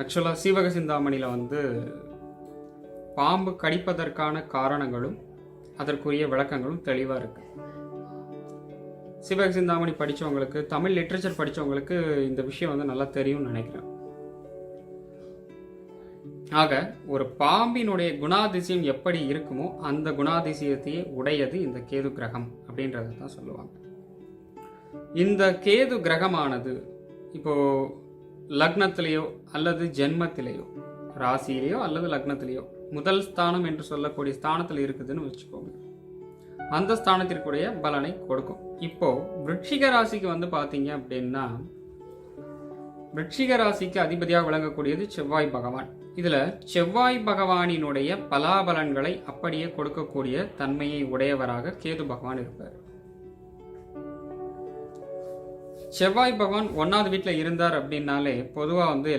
ஆக்சுவலாக சீவக சிந்தாமணியில் வந்து பாம்பு கடிப்பதற்கான காரணங்களும் அதற்குரிய விளக்கங்களும் தெளிவாக இருக்கு. சிவக சிந்தாமணி படித்தவங்களுக்கு தமிழ் லிட்ரேச்சர் படித்தவங்களுக்கு இந்த விஷயம் வந்து நல்லா தெரியும்னு நினைக்கிறேன். ஆக ஒரு பாம்பினுடைய குணாதிசயம் எப்படி இருக்குமோ அந்த குணாதிசயத்தையே உடையது இந்த கேது கிரகம் அப்படின்றத தான் சொல்லுவாங்க. இந்த கேது கிரகமானது இப்போது லக்னத்திலேயோ அல்லது ஜென்மத்திலேயோ ராசியிலேயோ அல்லது லக்னத்திலேயோ முதல் ஸ்தானம் என்று சொல்லக்கூடிய ஸ்தானத்தில் இருக்குதுன்னு வச்சுக்கோங்க. அந்த ஸ்தானத்திற்குடைய பலனை கொடுக்கும். இப்போ விருட்சிக ராசிக்கு வந்து பார்த்தீங்க அப்படின்னா விருட்சிக ராசிக்கு அதிபதியாக விளங்கக்கூடியது செவ்வாய் பகவான். இதுல செவ்வாய் பகவானினுடைய பலாபலன்களை அப்படியே கொடுக்கக்கூடிய தன்மையை உடையவராக கேது பகவான் இருப்பார். செவ்வாய் பகவான் ஒன்றாவது வீட்டில் இருந்தார் அப்படின்னாலே பொதுவாக வந்து